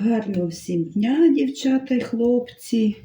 Гарного всім дня, дівчата і хлопці.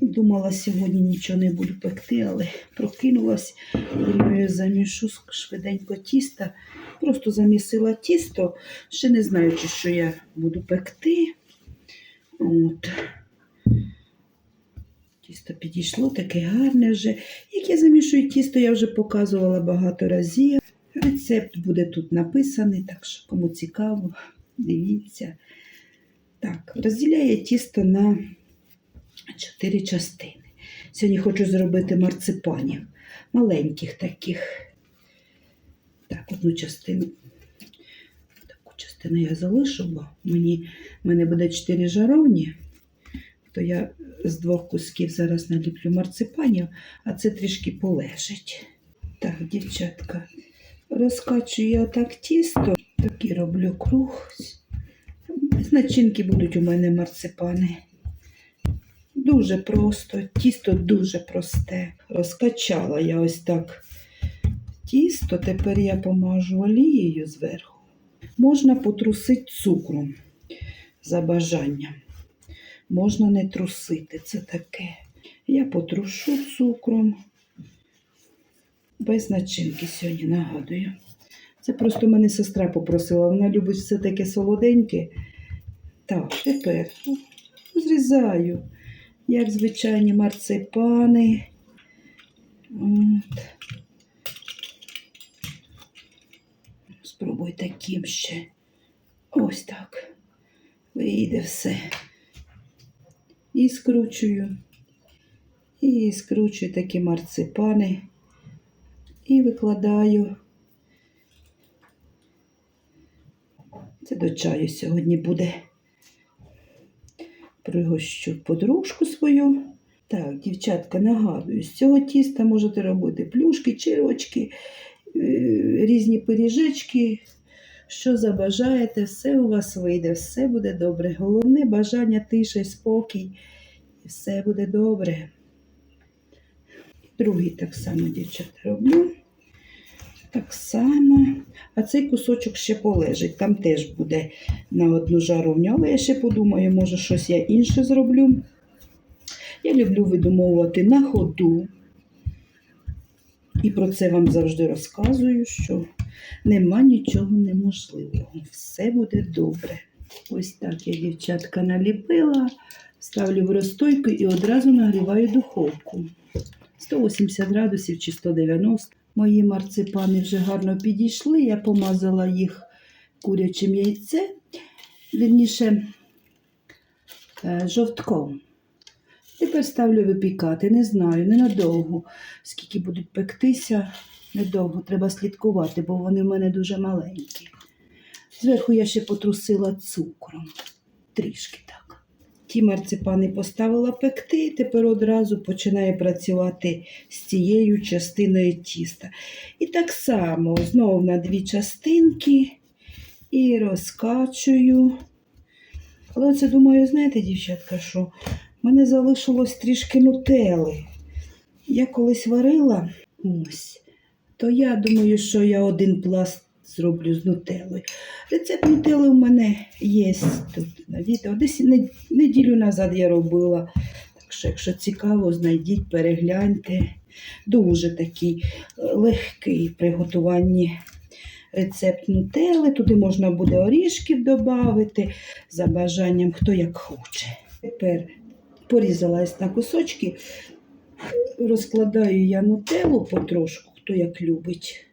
Думала, сьогодні нічого не буду пекти, але прокинулась. Думаю, замішу швиденько тіста. Просто замісила тісто, ще не знаючи, що я буду пекти. От. Тісто підійшло, таке гарне вже. Як я замішую тісто, я вже показувала багато разів. Рецепт буде тут написаний, так що кому цікаво, дивіться. Так, розділяю тісто на чотири частини. Сьогодні хочу зробити марципанів, маленьких таких. Так, одну частину. Таку частину я залишу, бо мені, в мене буде чотири жаровні, то я з двох кусків зараз наліплю марципанів, а це трішки полежить. Так, дівчатка, розкачую я так тісто, такий роблю круг. З начинки будуть у мене марципани. Дуже просто, тісто дуже просте. Розкачала я ось так тісто, тепер я помажу олією зверху. Можна потрусити цукром за бажанням. Можна не трусити, це таке. Я потрушу цукром. Без начинки сьогодні нагадую. Це просто мене сестра попросила, вона любить все таке солоденьке. Так, тепер зрізаю, як звичайні марципани. От. Спробуй таким ще. Ось так. Вийде все. І скручую. І скручую такі марципани. І викладаю. Це до чаю сьогодні буде. Пригощу подружку свою. Так, дівчатка, нагадую, з цього тіста можете робити плюшки, чирочки, е, різні пиріжечки. Що забажаєте, все у вас вийде, все буде добре. Головне бажання, тиша і спокій. Все буде добре. Другий так само, дівчата, роблю. Так само. А цей кусочок ще полежить. Там теж буде на одну жаровню. Але я ще подумаю, може щось я інше зроблю. Я люблю видумовувати на ходу. І про це вам завжди розказую, що нема нічого неможливого. Все буде добре. Ось так я, дівчатка, наліпила, ставлю в розстойку і одразу нагріваю духовку. 180 градусів чи 190. Мої марципани вже гарно підійшли. Я помазала їх курячим яйцем, вірніше, е, жовтком. Тепер ставлю випікати. Не знаю, ненадовго, скільки будуть пектися. Недовго треба слідкувати, бо вони в мене дуже маленькі. Зверху я ще потрусила цукром. Трішки так. Ті марципани поставила пекти, тепер одразу починаю працювати з цією частиною тіста. І так само знову на дві частинки і розкачую. Але це думаю, знаєте, дівчатка, що в мене залишилось трішки нутели. Я колись варила ось, то я думаю, що я один пласт зроблю з нутелою. Рецепт нутели у мене є тут на відео. Десь неділю назад я робила. Так що, якщо цікаво, знайдіть, перегляньте. Дуже такий е, легкий приготуванні рецепт нутели. Туди можна буде орішків додати, за бажанням, хто як хоче. Тепер порізала на кусочки, розкладаю я нутелу потрошку, хто як любить.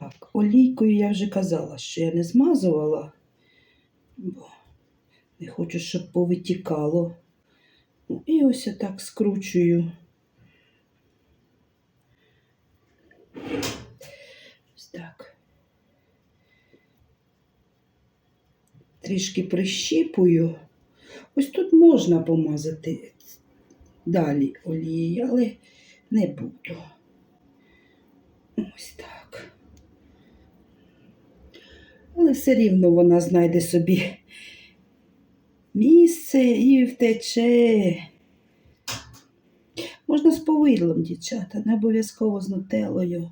Так, олійкою я вже казала, що я не змазувала, бо не хочу, щоб повитікало. Ну, І ось отак скручую. Ось так. Трішки прищіпую. Ось тут можна помазати далі олією, але не буду. Ось так. Але все рівно вона знайде собі місце і втече. Можна з повидлом, дівчата, не обов'язково з нутелою.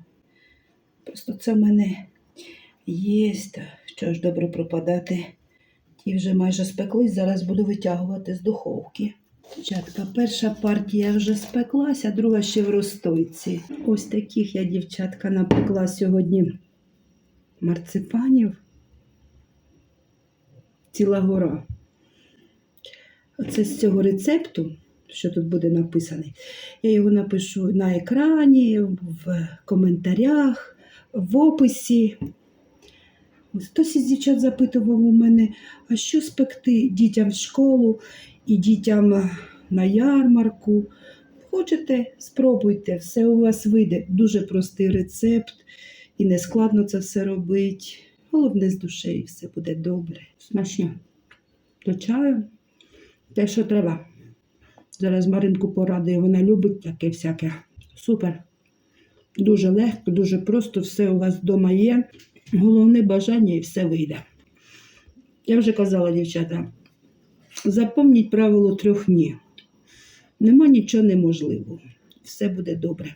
Просто це в мене є, що ж добре пропадати Ті вже майже спеклись, зараз буду витягувати з духовки. Дівчатка, перша партія вже спеклася, друга ще в розстойці. Ось таких я, дівчатка, напекла сьогодні марципанів. Ціла гора. Оце з цього рецепту, що тут буде написаний, я його напишу на екрані, в коментарях, в описі. Хтось із дівчат запитував у мене, а що спекти дітям в школу і дітям на ярмарку. Хочете, спробуйте, все у вас вийде. Дуже простий рецепт, і не складно це все робити. Головне з душею все буде добре. Смачно. До чаю те, що треба. Зараз Маринку порадує, вона любить таке всяке. Супер. Дуже легко, дуже просто, все у вас вдома є. Головне бажання і все вийде. Я вже казала, дівчата, запомніть правило трьох ні. Нема нічого неможливого. Все буде добре.